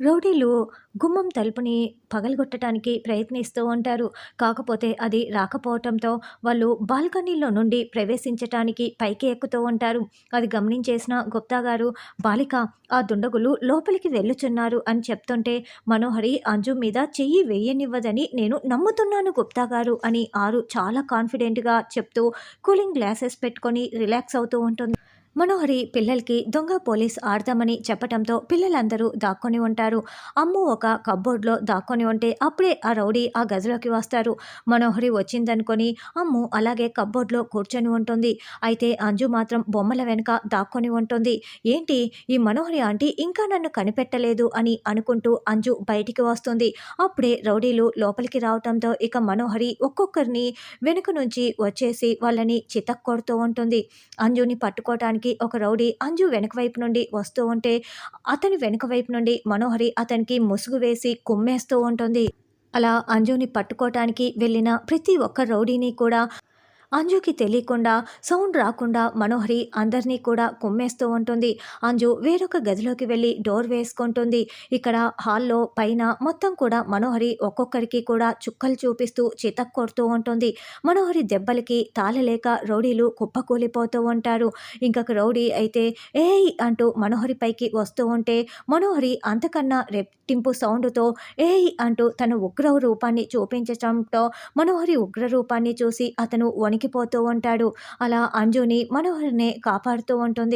రౌడీలు గుమ్మం తలుపుని పగలగొట్టడానికి ప్రయత్నిస్తూ ఉంటారు. కాకపోతే అది రాకపోవటంతో వాళ్ళు బాల్కనీలో నుండి ప్రవేశించటానికి పైకి ఎక్కుతూ ఉంటారు. అది గమనించేసిన గుప్తా గారు బాలిక ఆ దుండగులు లోపలికి వెళ్ళుచున్నారు అని చెప్తుంటే మనోహరి అంజు మీద చెయ్యి వేయనివ్వదని నేను నమ్ముతున్నాను గుప్తా గారు అని ఆరు చాలా కాన్ఫిడెంట్గా చెప్తూ కూలింగ్ గ్లాసెస్ పెట్టుకొని రిలాక్స్ అవుతూ ఉంటుంది. మనోహరి పిల్లలకి దొంగ పోలీస్ ఆడదామని చెప్పటంతో పిల్లలందరూ దాక్కొని ఉంటారు. అమ్ము ఒక కబ్బోర్డ్‌లో దాక్కొని ఉంటే అప్పుడే ఆ రౌడీ ఆ గదిలోకి వస్తారు. మనోహరి వచ్చిందనుకొని అమ్ము అలాగే కబ్బోర్డ్‌లో కూర్చొని ఉంటుంది. అయితే అంజు మాత్రం బొమ్మల వెనుక దాక్కొని ఉంటుంది. ఏంటి ఈ మనోహరి ఆంటీ ఇంకా నన్ను కనిపెట్టలేదు అని అనుకుంటూ అంజు బయటికి వస్తుంది. అప్పుడే రౌడీలు లోపలికి రావటంతో ఇక మనోహరి ఒక్కొక్కరిని వెనుక నుంచి వచ్చేసి వాళ్ళని చితక్కొడుతూ ఉంటుంది. అంజుని పట్టుకోవటానికి ఒక రౌడీ అంజు వెనక వైపు నుండి వస్తూ ఉంటే అతని వెనుక వైపు నుండి మనోహరి అతనికి ముసుగు వేసి కుమ్మేస్తూ ఉంటుంది. అలా అంజుని పట్టుకోవటానికి వెళ్ళిన ప్రతి ఒక్క రౌడీని కూడా అంజుకి తెలియకుండా సౌండ్ రాకుండా మనోహరి అందరినీ కూడా కుమ్మేస్తూ ఉంటుంది. అంజు వేరొక గదిలోకి వెళ్ళి డోర్ వేసుకుంటుంది. ఇక్కడ హాల్‌లో పైన మొత్తం కూడా మనోహరి ఒక్కొక్కరికి కూడా చుక్కలు చూపిస్తూ చితక్కొడుతూ ఉంటుంది. మనోహరి దెబ్బలకి తాళలేక రౌడీలు కుప్పకూలిపోతూ ఉంటారు. ఇంకొక రౌడీ అయితే ఏయ్ అంటూ మనోహరి పైకి వస్తూ ఉంటే మనోహరి అంతకన్నా రెట్టింపు సౌండ్‌తో ఏయ్ అంటూ తన ఉగ్ర రూపాన్ని చూపించటంతో మనోహరి ఉగ్ర రూపాన్ని చూసి అతను వణికిపోతూ ఉంటాడు. అలా అంజుని మనోహర్ని కాపాడుతూ ఉంటుంది.